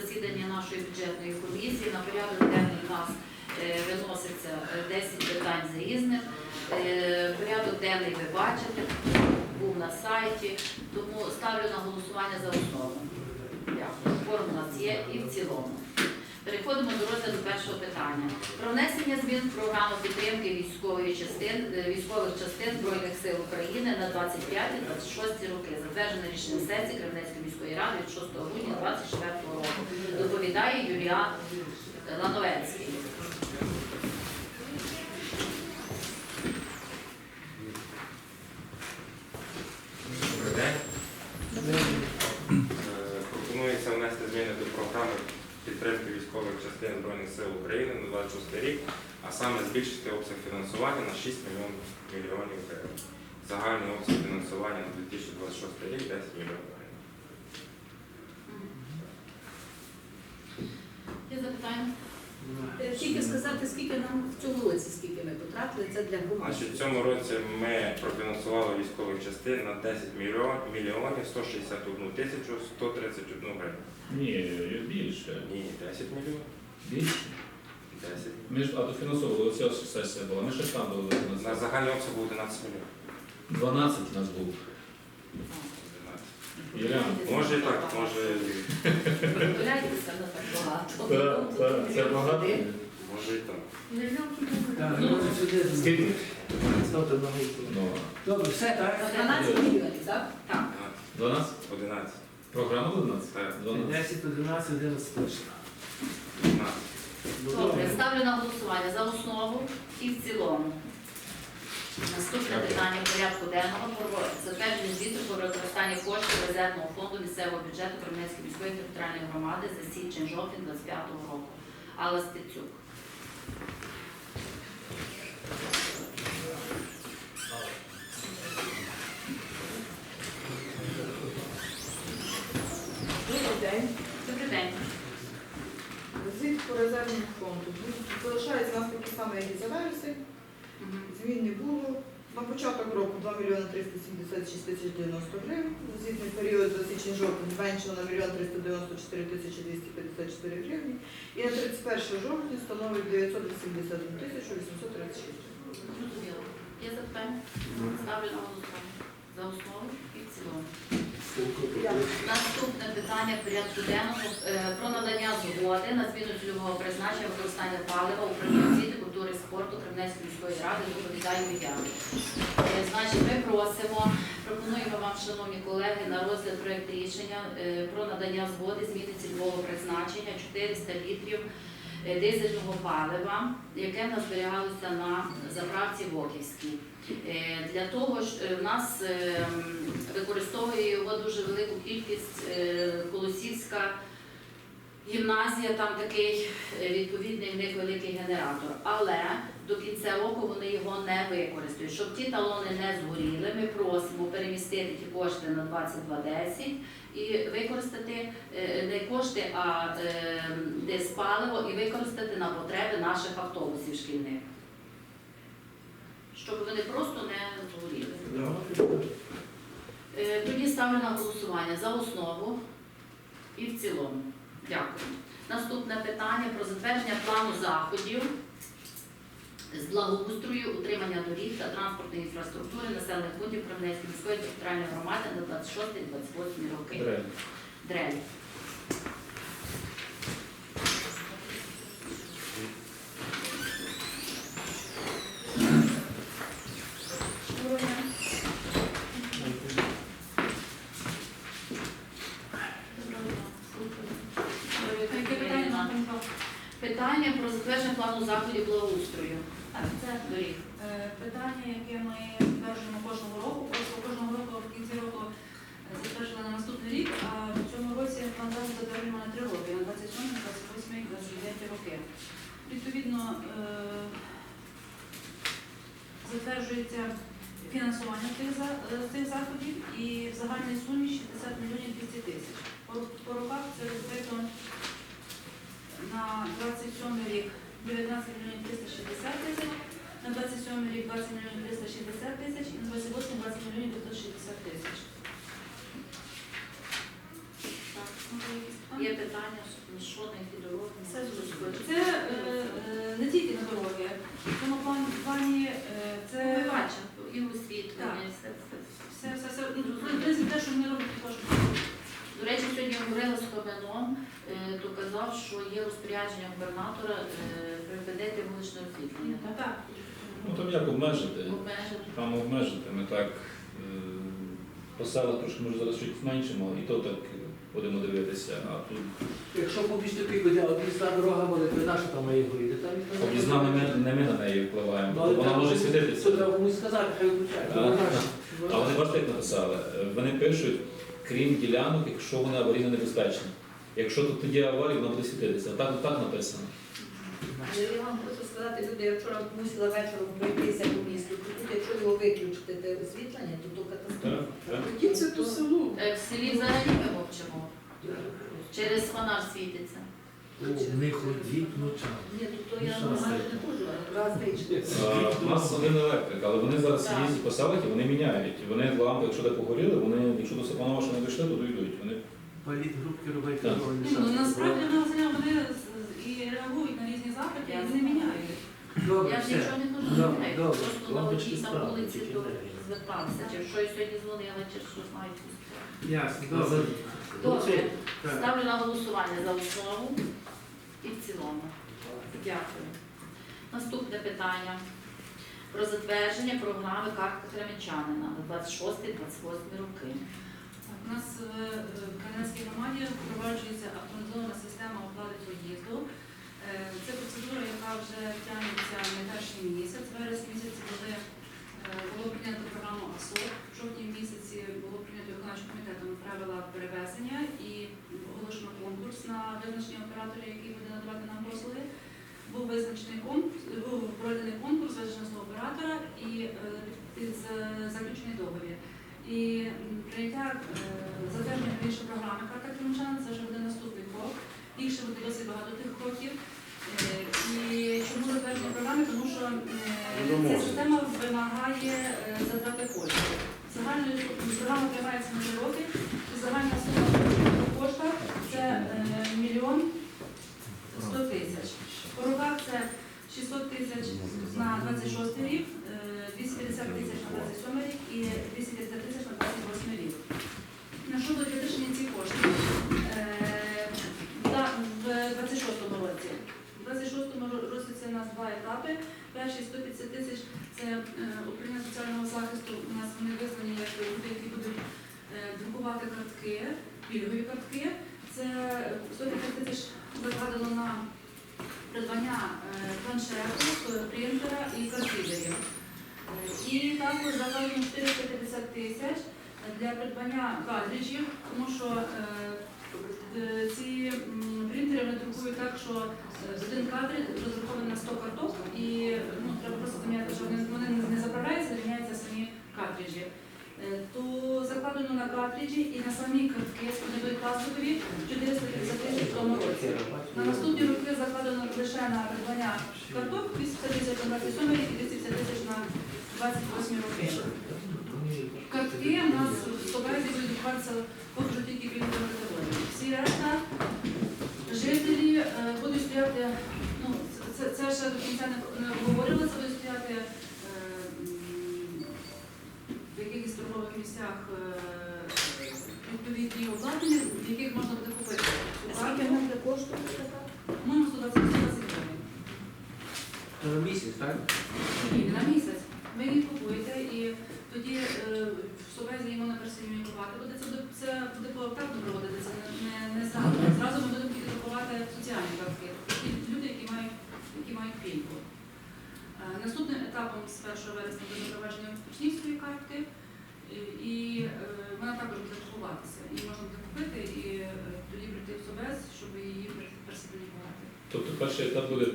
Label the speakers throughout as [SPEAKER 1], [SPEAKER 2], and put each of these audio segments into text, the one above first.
[SPEAKER 1] засідання нашої бюджетної комісії. На порядок денний у нас е, виноситься е, 10 питань з різних. Е, Порядок денний ви бачите, був на сайті, тому ставлю на голосування за основу. Дякую. Форм у нас є і в цілому. Переходимо до розгляду першого питання. Про внесення змін в програму підтримки військової частин, е, військових частин Збройних сил України на 25-26 роки. Затверджене рішення сесії Кремлівської міської ради від 6 грудня 2024 року. Доповідає Юрія Лановецький.
[SPEAKER 2] Добрий день. Е, Пропонується внести зміни до програми підтримки військових частин Збройних сил України на 26 рік, а саме збільшити обсяг фінансування на 6 мільйонів мільйонів гривень. Загальний обсяг фінансування на 2026 рік 10 мільйонів гривень.
[SPEAKER 1] Є запитання?
[SPEAKER 3] Е, Тільки сказати, скільки нам в цьому році, скільки ми потратили, це для громади.
[SPEAKER 2] Значить, в цьому році ми профінансували військових частин на 10 мільйон- мільйонів 161 тисячу 131 гривень.
[SPEAKER 4] Ні, більше.
[SPEAKER 2] Ні, 10 мільйонів.
[SPEAKER 4] Більше.
[SPEAKER 2] 10.
[SPEAKER 4] Ми ж а дофінансовували, оця сесія була. Ми ще ж там були
[SPEAKER 2] На
[SPEAKER 4] дофінансовували.
[SPEAKER 2] загальний обсяг був 11 мільйонів.
[SPEAKER 4] 12 у нас був.
[SPEAKER 2] 11. Може і так, може,
[SPEAKER 1] Виявляєтеся на так багато.
[SPEAKER 4] Так, так, це багато.
[SPEAKER 2] може і так.
[SPEAKER 5] Так, сюди
[SPEAKER 4] Скільки?
[SPEAKER 5] на голову.
[SPEAKER 4] Ну,
[SPEAKER 5] Добре, все, так?
[SPEAKER 3] 12 мільйонів, так?
[SPEAKER 1] Так.
[SPEAKER 4] 12?
[SPEAKER 2] 11.
[SPEAKER 4] Програма 11?
[SPEAKER 2] Так.
[SPEAKER 4] 12.
[SPEAKER 5] 10, 11, 11 точно.
[SPEAKER 2] 12.
[SPEAKER 1] Добре, ставлю на голосування за основу і в цілому. Наступне питання порядку денного про затвердження звіту про використання коштів резервного фонду місцевого бюджету Кремлівської міської територіальної громади за січень-жовтень 25 року. Алла Стецюк.
[SPEAKER 6] Добрий день.
[SPEAKER 1] Добрий день.
[SPEAKER 6] Звіт по резервному фонду. Залишається у нас такі самі, як і за вересень.
[SPEAKER 1] Мгм.
[SPEAKER 6] Змін не було. На початок року 2 мільйони 376 тисяч 90 гривень. Звітний період за січень-жовтень зменшено на 1 мільйон 394 тисячі 254 гривні. І на 31 жовтня становить 981 тисячу 836 гривень.
[SPEAKER 1] Є запитання? Ставлю на голосування за основу і в цілому. Наступне питання порядку денного е, про надання згоди на зміну цільового призначення використання палива управління освіти, культури і спорту Кремлівської міської ради доповідає Міяни. Значить, ми просимо, пропонуємо вам, шановні колеги, на розгляд проект рішення е, про надання згоди зміни цільового призначення 400 літрів е, дизельного палива, яке в нас зберігалося на заправці Воківській. Е, Для того ж е, в нас е, використовує його дуже велику кількість е, Колосівська гімназія, там такий е, відповідний в них великий генератор. Але до кінця року вони його не використають. Щоб ті талони не згоріли, ми просимо перемістити ті кошти на 2210 і використати е, не кошти, а е, десь паливо і використати на потреби наших автобусів шкільних. Щоб вони просто не згоріли. Тоді ставлю на голосування за основу і в цілому. Дякую. Наступне питання про затвердження плану заходів з благоустрою, утримання доріг та транспортної інфраструктури населених пунктів Кремлівської міської територіальної громади на 26-28 роки.
[SPEAKER 4] Дрель.
[SPEAKER 1] Дрель.
[SPEAKER 7] Яке питання нам там?
[SPEAKER 1] Питання про затвердження плану заходів благоустрою.
[SPEAKER 7] Так, це е, питання, яке ми затверджуємо кожного року. Просто кожного року в кінці року затверджували на наступний рік, а в цьому році план заходу затверджуємо на три роки, на 27, 28, 29 роки. Відповідно, е, затверджується фінансування е, цих заходів і в загальній сумі 60 мільйонів 200 тисяч. По роках це відкрито на 27 рік 19 мільйонів 360 тисяч, на 27 рік 20 мільйонів 360 тисяч і на 28 20 мільйонів 560 тисяч. Питання?
[SPEAKER 1] Є питання, що- на які дороги?
[SPEAKER 7] Це дуже швидко. Це е, е, не тільки на дороги. Плані, плані е,
[SPEAKER 1] Це
[SPEAKER 7] це
[SPEAKER 1] ми бачимо, і освітлення, і все це.
[SPEAKER 7] все, все, все. Ну, в принципі, те, що вони роблять, також.
[SPEAKER 1] До речі, сьогодні говорила з Хабаном, е, то казав, що є розпорядження губернатора е, припинити вуличне освітлення. Так?
[SPEAKER 7] Так.
[SPEAKER 4] Ну там як обмежити?
[SPEAKER 1] Обмежити.
[SPEAKER 4] Там обмежити. Ми так е, по селах трошки може зараз щось зменшимо, і то так будемо дивитися. А тут
[SPEAKER 5] Якщо побічно піде об'їзна дорога буде, то наша там має вийде. Там ніхто не
[SPEAKER 4] об'їзна не ми, не ми на неї впливаємо.
[SPEAKER 5] Ну, але
[SPEAKER 4] Вона
[SPEAKER 5] треба
[SPEAKER 4] може світитися.
[SPEAKER 5] Це треба комусь сказати, хай виключає.
[SPEAKER 4] А.
[SPEAKER 5] Вона наша.
[SPEAKER 4] А вони бачите, як написали? Е, Вони пишуть, крім ділянок, якщо вони аварійно небезпечні. Якщо тут тоді аварія, вона буде світитися. Так, так написано.
[SPEAKER 3] Але я вам хочу сказати, люди, я вчора мусила вечором пройтися по місту, то тут, якщо його виключити, те освітлення, то то катастрофа.
[SPEAKER 4] Так, так.
[SPEAKER 3] Тоді це то село.
[SPEAKER 1] Е, В селі взагалі ми мовчимо. Через фонар світиться.
[SPEAKER 5] Не ходіть ночами.
[SPEAKER 3] Ні, то, то я
[SPEAKER 5] Ну, що
[SPEAKER 3] не можу, раз річ.
[SPEAKER 4] А, У нас один електрик, але вони зараз
[SPEAKER 1] Так.
[SPEAKER 4] їздять по селах і вони міняють. Вони лампи, якщо де погоріли, вони, якщо до Сапанова ще не дійшли, то дійдуть. Вони
[SPEAKER 5] Політ групки робити.
[SPEAKER 4] Так.
[SPEAKER 7] ну, насправді вони вони з- і реагують на різні запити, і вони міняють.
[SPEAKER 5] Добре,
[SPEAKER 1] Я ж
[SPEAKER 5] все.
[SPEAKER 1] нічого не кажу,
[SPEAKER 5] Добре,
[SPEAKER 1] не
[SPEAKER 5] добре.
[SPEAKER 1] просто на
[SPEAKER 5] Лампочки
[SPEAKER 1] одній там
[SPEAKER 5] справді,
[SPEAKER 1] вулиці
[SPEAKER 5] тільки
[SPEAKER 1] то
[SPEAKER 5] не-
[SPEAKER 1] зверталися, чи що і сьогодні дзвонила, чи що знають.
[SPEAKER 5] Ясно, добре.
[SPEAKER 1] Добре,
[SPEAKER 5] Так.
[SPEAKER 1] ставлю на голосування за основу і в цілому. Дякую. Наступне питання про затвердження програми картки Кременчанина на 26-28 роки.
[SPEAKER 7] У нас в е, громаді впроваджується автоматизована система оплати проїзду. Е, Це процедура, яка вже тягнеться не перший місяць. В вересні місяці е, було прийнято програму АСО. В жовтні місяці було прийнято виконавчим комітетом правила перевезення і оголошено конкурс на визначення оператора, який буде надавати нам послуги. Був визначений конкурс, був проведений конкурс визначеного оператора і е, заключений договір. І прийняття е, затвердження більше програми карта Кримчан це вже буде наступний крок. Їх ще буде досить багато тих кроків. Е, І чому затвердження програми? Тому що е, ця система вимагає затрати коштів. Загальною програма приймається на три роки. і Загальна сума по коштах це мільйон сто тисяч. По роках це 600 тисяч на 26 рік, 250 тисяч на 27 рік і 250 тисяч на 28 рік. На що будуть витрачені ці кошти? Е, В 26-му році. В 26-му році це у нас два етапи. Перший 150 тисяч це е, управління соціального захисту. У нас вони визнані як люди, які будуть е, друкувати картки, пільгові картки. Це 150 тисяч закладено на придбання планшету, принтера і картидерів. І також закладено 450 тисяч для придбання картриджів, тому що е, ці принтери вони друкують так, що е, один картридж розрахований на 100 карток, і ну, треба просто заміняти, що вони, не заправляються, заміняються самі картриджі. Е, То закладено на картриджі і на самі картки, будуть пластикові, 450 тисяч тому році. На наступні на придбання карток 250 на 27 рік і 250 тисяч на 28 роки. Картки у нас в Собезі будуть друкуватися поки що тільки пільговими території. Всі решта жителі е, будуть стояти, ну це, це ще до кінця не, не обговорювалося, будуть стояти е, м, в якихось торгових місцях е, відповідні обладнання, в яких можна буде купити. цю
[SPEAKER 3] Скільки
[SPEAKER 7] картку.
[SPEAKER 3] нам буде коштувати така?
[SPEAKER 7] По-моєму, 120 120 гривень.
[SPEAKER 5] То на місяць, так?
[SPEAKER 7] Ні, не на місяць. Ви їх купуєте і тоді е, в Совезі йому на персоніфікувати буде. Це буде, це буде поетапно проводитися, не, не, не зразу. Зразу ми будемо тільки друкувати соціальні картки. Ті люди, які мають, які мають пільгу. Е, Наступним етапом з 1 вересня буде запровадження учнівської картки. І, і е, вона також буде друкуватися. Її можна буде купити і е, тоді прийти в Совез, щоб її персоніфікувати.
[SPEAKER 4] Тобто перший етап буде,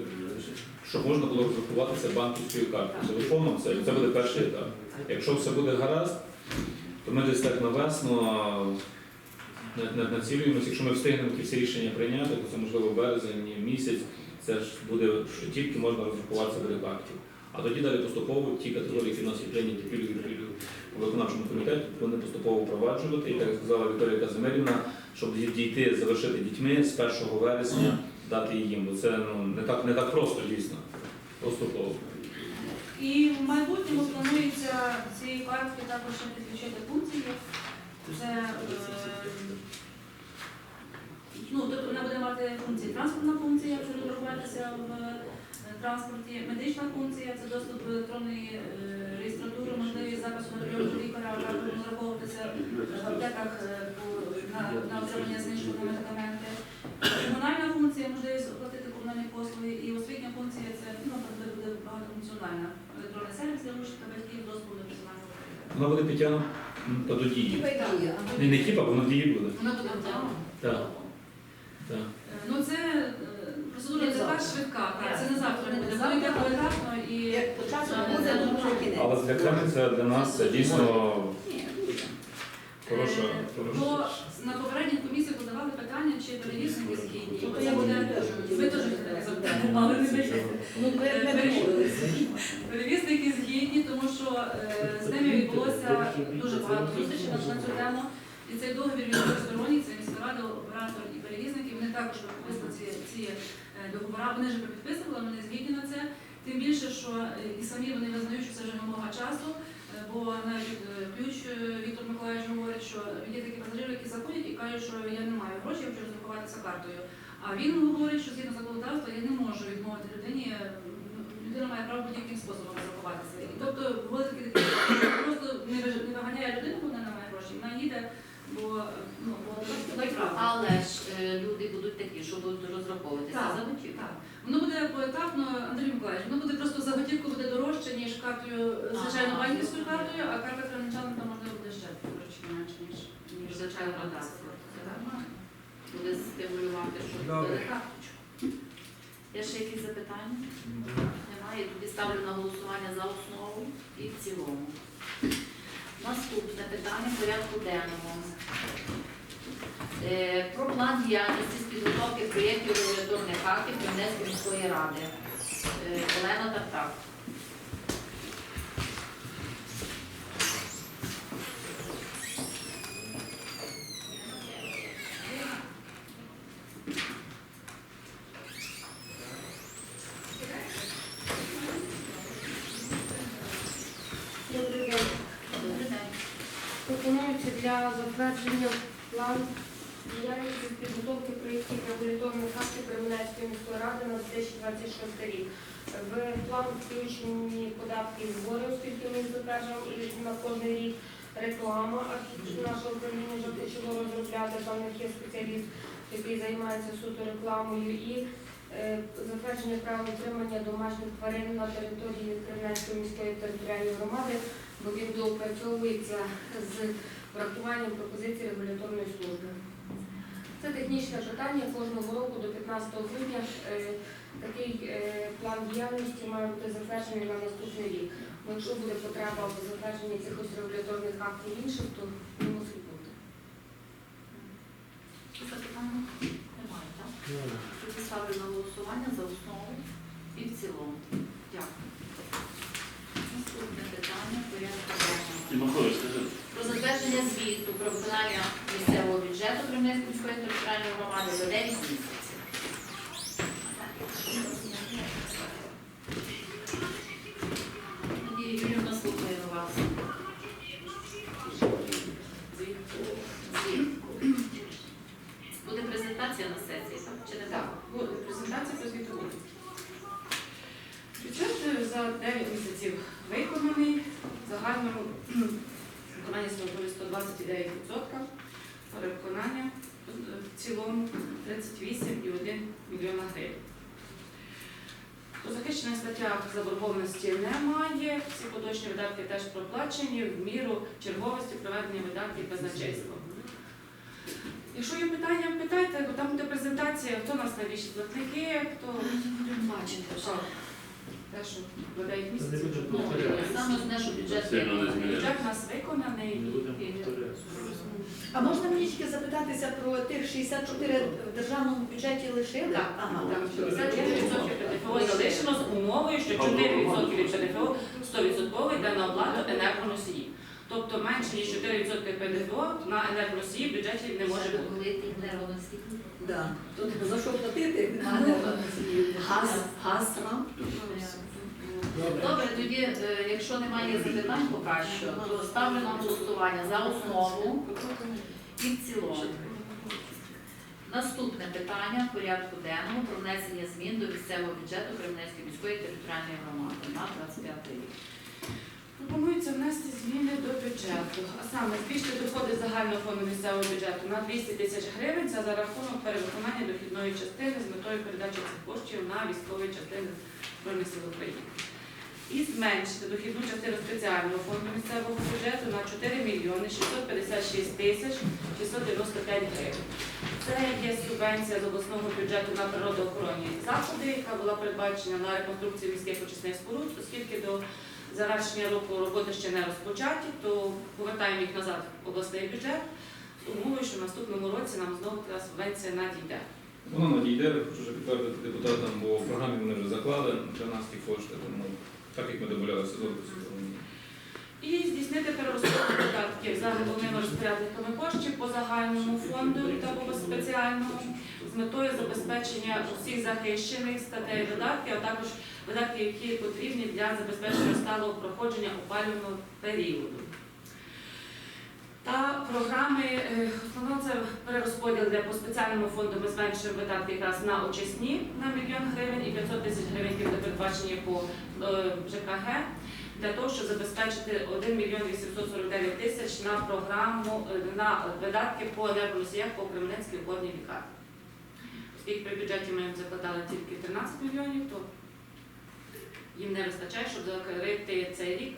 [SPEAKER 4] щоб можна було розрахуватися банківською карткою. Телефоном це, це буде перший етап. Якщо все буде гаразд, то ми десь так на весну а, на- на- націлюємося. Якщо ми встигнемо ті всі рішення прийняти, то це можливо березень, місяць. Це ж буде, що тільки можна розрахуватися буде картів. А тоді далі поступово ті категорії, які в нас є прийняті пільги у виконавчому комітеті, вони поступово впроваджувати. І так сказала Вікторія Казимирівна, щоб дійти, завершити дітьми з 1 вересня, дати їм. Бо це ну, не, так, не так просто дійсно. Поступово.
[SPEAKER 7] І в майбутньому планується цієї картки також підключити функції. Це е, ну, тобто вона буде мати функції транспортна функція, це розрахуватися в е, транспорті, медична функція, це доступ до електронної е, реєстратури, можливість запису на прийом до лікаря, розраховуватися в аптеках е, на, на отримання знижку на медикаменти. Комунальна функція, можливість оплатити комунальні послуги, і освітня функція це ну, буде, багатофункціональна. Електронний сервіс для та батьків, доступ до персонального.
[SPEAKER 4] Вона буде та до дії. Не, не тіпа, воно дії буде.
[SPEAKER 1] Вона буде вдома.
[SPEAKER 4] Так. Так.
[SPEAKER 7] Е, Ну це е, процедура
[SPEAKER 3] Не
[SPEAKER 7] така
[SPEAKER 3] завтра.
[SPEAKER 7] швидка, так, це не завтра
[SPEAKER 1] Не
[SPEAKER 7] буде,
[SPEAKER 1] завтра.
[SPEAKER 7] буде йде поетапно і
[SPEAKER 3] Як по часу
[SPEAKER 1] Це
[SPEAKER 3] буде, то вже кінець.
[SPEAKER 4] Але для Кременця, для нас це дійсно. Хороша.
[SPEAKER 7] Е,
[SPEAKER 4] хороша.
[SPEAKER 7] Бо на попередній комісії подавали питання, чи перевізники згідні.
[SPEAKER 3] Ну, то
[SPEAKER 7] Це
[SPEAKER 3] я
[SPEAKER 7] буде
[SPEAKER 3] теж
[SPEAKER 7] ви теж хотіли але не.
[SPEAKER 3] Ну, не домовилися.
[SPEAKER 7] Перевізники згідні, тому що е, з ними відбулося дуже багато зустрічей на цю тему. І цей договір він двосторонній, це міська рада, оператор і перевізники. Вони також підписали ці, е, договори. Вони вже підписували, вони згідні на це. Тим більше, що і самі вони визнають, що це вже вимога часу. Е, Бо навіть е, ключ е, Віктор Миколаївич говорить, що є такі пасажири, які заходять і кажуть, що я не маю грошей, я хочу розрахуватися картою. А він говорить, що згідно законодавства я не можу відмовити людині. е, Людина має право будь-яким способом розрахуватися. І тобто вводить такі просто не виганяє людину, вона не має грошей. Вона їде, бо ну бо.
[SPEAKER 1] Але ж е, люди будуть такі, що будуть розраховуватися
[SPEAKER 7] Так,
[SPEAKER 1] за готівку.
[SPEAKER 7] Так. Воно буде поетапно, Андрій Миколаївич, воно буде просто за готівку буде дорожче, ніж картою, звичайно,
[SPEAKER 1] Ага.
[SPEAKER 7] банківською картою, а карта там можливо буде ще трошки менше, ніж ніж
[SPEAKER 1] Звичайно, так.
[SPEAKER 7] Це нормально.
[SPEAKER 1] Буде стимулювати, щоб
[SPEAKER 5] Добре.
[SPEAKER 1] буде карточку. Є ще якісь запитання? Немає. Тоді ставлю на голосування за основу і в цілому. Наступне питання порядку денного. Е, Про план діяльності з підготовки проєктів регуляторних актів Кремлівської міської ради. Е, Олена Тартак.
[SPEAKER 8] Затвердження плану діяльності з підготовки проєктів регуляторних актів Кременецької міської ради на 2026 рік. В план включені податки і збори, оскільки ми затверджуємо і на кожний рік реклама нашого управління вже почало розробляти. Там них є спеціаліст, який займається суто рекламою і е, затвердження правил утримання домашніх тварин на території Кременецької міської територіальної громади бо він доопрацьовується з врахуванням пропозицій регуляторної служби. Це технічне питання. Кожного року до 15 грудня е, такий е, план діяльності має бути затверджений на наступний рік. Бо якщо буде потреба в затвердженні якихось регуляторних актів інших, то не мусить бути.
[SPEAKER 1] Запитання? Немає, так? Ставлю на голосування за основу і в цілому. Дякую. Наступне питання порядку затвердження звіту про виконання місцевого бюджету Кремлівської територіальної громади за 9 місяців.
[SPEAKER 7] 29%, переконання в цілому 38,1 мільйона гривень. У захищених статтях заборгованості немає, всі поточні видатки теж проплачені в міру черговості проведення видатків без казначейства. Якщо є питання, питайте, бо там буде презентація, хто у нас найбільші платники, хто
[SPEAKER 1] бачите. що
[SPEAKER 7] те, що до 9
[SPEAKER 5] Це не
[SPEAKER 7] місяців.
[SPEAKER 5] буде
[SPEAKER 1] Ну, саме з нашого бюджет
[SPEAKER 9] Сильно не
[SPEAKER 1] є.
[SPEAKER 9] змінює.
[SPEAKER 7] Бюджет у нас виконаний. І-
[SPEAKER 3] А можна мені тільки запитатися про тих 64 в державному бюджеті лишили?
[SPEAKER 7] Так,
[SPEAKER 3] Ага.
[SPEAKER 7] так, 54% ПДФО залишено з умовою, що 4% від ПДФО 100%
[SPEAKER 9] Тобто менше ніж 4% ПДФО на енергоносії в бюджеті не може бути.
[SPEAKER 3] Да. Тут за що платити? Немає
[SPEAKER 1] Газ, газ.
[SPEAKER 5] Добре.
[SPEAKER 1] Добре, тоді, е, якщо немає запитань поки що, то ставлю на голосування за основу і в цілому. Наступне питання в порядку денному про внесення змін до місцевого бюджету Кремлівської міської територіальної громади на 25 рік.
[SPEAKER 9] Пропонується внести зміни до бюджету, а саме збільшити доходи загального фонду місцевого бюджету на 200 тисяч гривень за рахунок перевиконання дохідної частини з метою передачі цих коштів на військові частини Збройних сил України. І зменшити дохідну частину спеціального фонду місцевого бюджету на 4 мільйони 656 тисяч 695 гривень. Це є субвенція з обласного бюджету на природоохоронні заходи, яка була передбачена на реконструкцію міських очисних споруд, оскільки до завершення року роботи ще не розпочаті, то повертаємо їх назад в обласний бюджет з умовою, що в наступному році нам знову така субвенція надійде.
[SPEAKER 4] Воно надійде, хочу вже підтвердити депутатам, бо в програмі вони вже заклали для нас ті кошти, тому так як ми домовлялися з областю.
[SPEAKER 9] І здійснити перерозподіл видатків за головними розпорядниками коштів по загальному фонду та по спеціальному з метою забезпечення усіх захищених статей видатків, а також видатків, які потрібні для забезпечення сталого проходження опалювального періоду. Та програми, е, основно це перерозподіл, де по спеціальному фонду ми зменшуємо видатки якраз на очисні на мільйон гривень і 500 тисяч гривень, які передбачені по е, ЖКГ, для того, щоб забезпечити 1 мільйон 849 тисяч на програму е, на видатки по енергоносіях по Кременецькій опорній лікарні. Оскільки при бюджеті ми закладали тільки 13 мільйонів, то їм не вистачає, щоб закрити цей рік.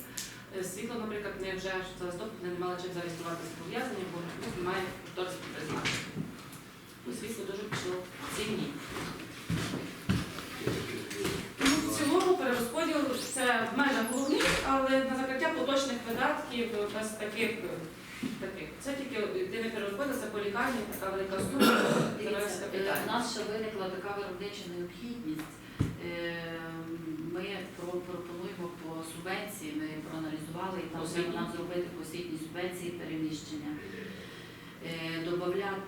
[SPEAKER 9] Е, Світло, наприклад, не вже за листопад не мали чим зареєструвати зобов'язання, бо ну, немає авторського призначення. Ну, світло дуже пішло. Тому в цілому перерозподіл це в межах головних, але на закриття поточних видатків без таких. Таких. Це тільки ти не це по лікарні, така велика сума. Завершити
[SPEAKER 1] е, нас ще виникла така виробнича необхідність. Е, Ми пропонуємо по субвенції, ми проаналізували і там треба нам зробити по освітній субвенції переміщення. Е,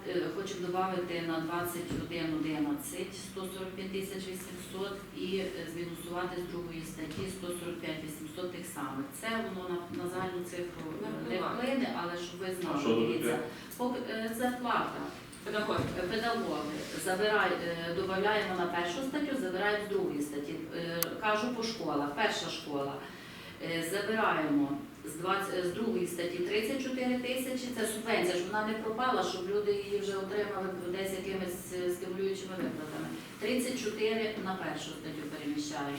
[SPEAKER 1] е, Хочемо додати на 21.11 145 тисяч 800 і е, змінусувати з другої статті 145 800 тих самих. Це воно на, на загальну цифру не вплине, але щоб ви
[SPEAKER 4] А
[SPEAKER 1] знали,
[SPEAKER 4] що тут
[SPEAKER 1] дивіться, зарплата.
[SPEAKER 9] Педагоги.
[SPEAKER 1] Педагоги забирай, додаємо на першу статтю, забираємо з другої статті. Кажу по школах. Перша школа. Забираємо з, 20, з другої статті 34 тисячі. Це субвенція, щоб вона не пропала, щоб люди її вже отримали десь якимись е, стимулюючими виплатами. 34 на першу статтю переміщаємо.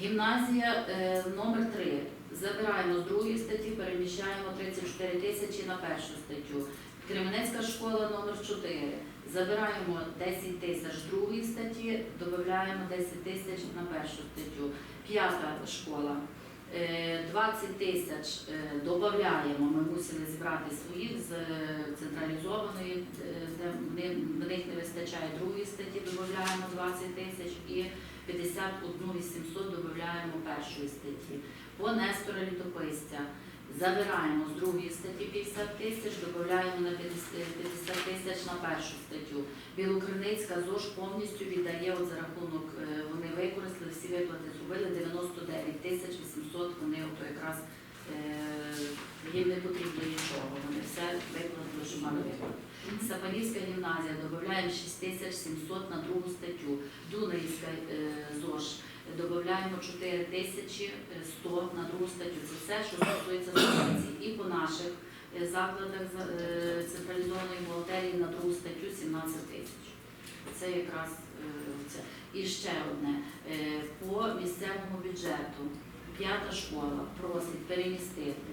[SPEAKER 1] Гімназія е, номер 3. Забираємо з другої статті, переміщаємо 34 тисячі на першу статтю. Кременецька школа номер 4. Забираємо 10 тисяч з другої статті, додаємо 10 тисяч на першу статтю. П'ята школа. Е, 20 тисяч е, додаємо, ми мусили зібрати своїх з е, централізованої, е, в них не вистачає другої статті, додаємо 20 тисяч і 51 800 додаємо першої статті. По Нестора Літописця Забираємо з другої статті 50 тисяч, додаємо на 50 50 тисяч на першу статтю. Білокриницька ЗОЖ повністю віддає от за рахунок, е, вони використали всі виплати, зробили 99 тисяч 800, вони ото якраз е, їм не потрібно нічого, вони все викладали, що мали виплати. Сапанівська гімназія, додаємо 6 тисяч 700 на другу статтю. Дунаївська е, ЗОЖ, додаємо 4 тисячі 100 на другу статтю. Це все, що стосується субвенцій. І по наших е, закладах е, централізованої бухгалтерії на другу статтю 17 тисяч. Це якраз е, це. І ще одне. Е, По місцевому бюджету. П'ята школа просить перемістити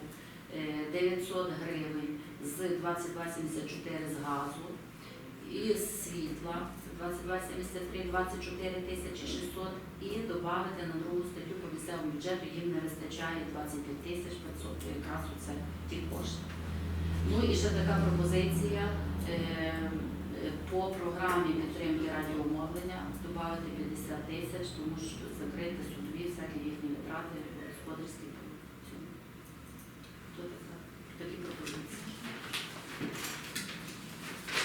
[SPEAKER 1] е, 900 гривень з 2274 з газу. І з світла 2273 24 тисячі 600 і додати на другу статтю по місцевому бюджету їм не вистачає 25 тисяч 500, то якраз оце ті кошти. Ну і ще така пропозиція. Е, е, по програмі підтримки радіомовлення додати 50 тисяч, тому що закрити судові всякі їхні витрати господарські. Хто так?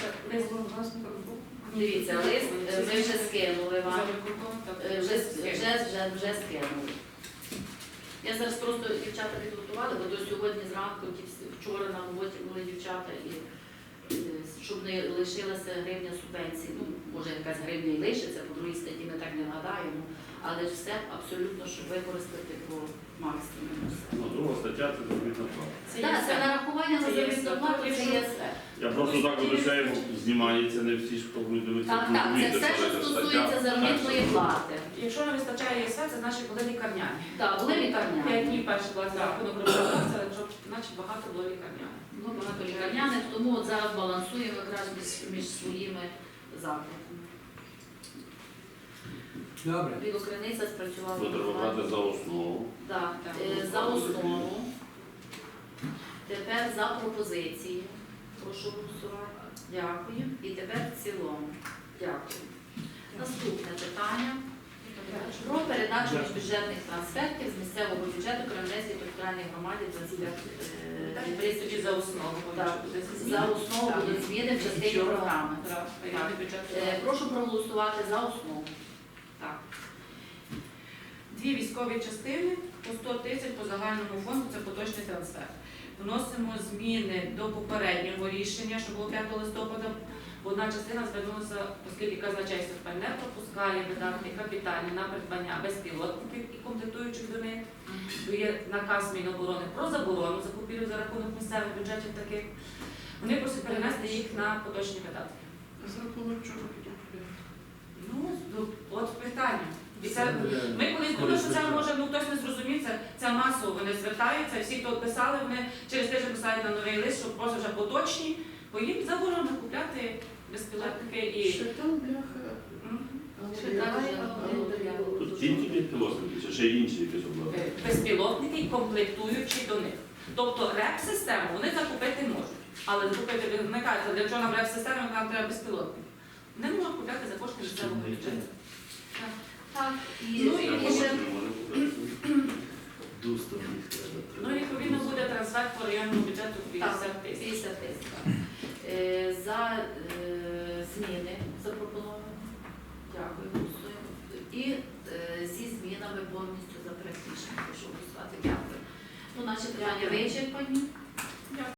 [SPEAKER 9] Це лист власного руку.
[SPEAKER 1] Дивіться, лист е, ми вже скинули вам. Е, Вже, вже, вже, вже скинули. Я зараз просто дівчата підготувала, бо до сьогодні зранку, вчора на роботі були дівчата, і щоб не лишилася гривня субвенції. Ну, може якась гривня і лишиться, по другій статті ми так не гадаємо, але все абсолютно, щоб використати по максимуму. все.
[SPEAKER 10] Ну, друга стаття це заробітна плата.
[SPEAKER 9] Це
[SPEAKER 1] Так, це нарахування на заробітну плату, це є все.
[SPEAKER 10] Я просто так до себе знімається, не всі ж хто будуть дивитися.
[SPEAKER 1] Так, так, це все, що стосується заробітної плати.
[SPEAKER 9] Якщо не вистачає ЄСВ, це значить були лікарняні.
[SPEAKER 1] Так, були лікарняні.
[SPEAKER 9] П'ять днів рахунок роботодавця, значить багато було лікарняних.
[SPEAKER 1] Ну, багато лікарняних, тому от зараз балансуємо якраз між, між своїми закладами.
[SPEAKER 5] Добре.
[SPEAKER 1] Білокриниця спрацювала. Нормально.
[SPEAKER 10] брати за основу.
[SPEAKER 1] Так,
[SPEAKER 9] Так.
[SPEAKER 1] е, за основу. Тепер за пропозиції. Прошу голосувати. Дякую. І тепер в цілому. Дякую. Наступне питання. Про передачу міжбюджетних трансфертів з місцевого бюджету Кремлівської територіальної громади 25
[SPEAKER 9] Так,
[SPEAKER 1] е,
[SPEAKER 9] тоді за основу.
[SPEAKER 1] Так. За основу будуть зміни в частині програми.
[SPEAKER 9] Так.
[SPEAKER 1] Е, Прошу проголосувати за основу.
[SPEAKER 9] Так. Дві військові частини по 100 тисяч по загальному фонду це поточний трансфер. Вносимо зміни до попереднього рішення, що було 5 листопада. Одна частина звернулася, оскільки казначейство не пропускає видатки капітальні на придбання безпілотників і комплектуючих до них. Є наказ Міноборони про заборону закупівлі за рахунок місцевих бюджетів таких. Вони просять перенести їх на поточні видатки. Ну, ну, от питання. І це, ми колись думали, що це може ну хтось не зрозумів, це, це масово вони звертаються, всі, хто писали, вони через тиждень писають на новий лист, що просто вже поточні, бо їм заборонено купляти безпілотники і. М.
[SPEAKER 10] Тут тільки підпілосники, чи ще інші якісь обладнання?
[SPEAKER 9] Е, безпілотники і комплектуючі до них. Тобто реп-систему вони закупити можуть. Але закупити кажуть, для чого нам реп-система, нам треба безпілотник. Не можуть купляти за кошти місцевого бюджету.
[SPEAKER 1] Так, і,
[SPEAKER 9] Ну, і Ну і відповідно буде трансфер по районному бюджету 50
[SPEAKER 1] Так,
[SPEAKER 9] тисяч.
[SPEAKER 1] 50 тисяч. Е, За е, зміни запропоновані. Дякую, голосуємо. І е, зі змінами повністю за рішення. Прошу голосувати. Дякую. Ну, наші питання вичерпані.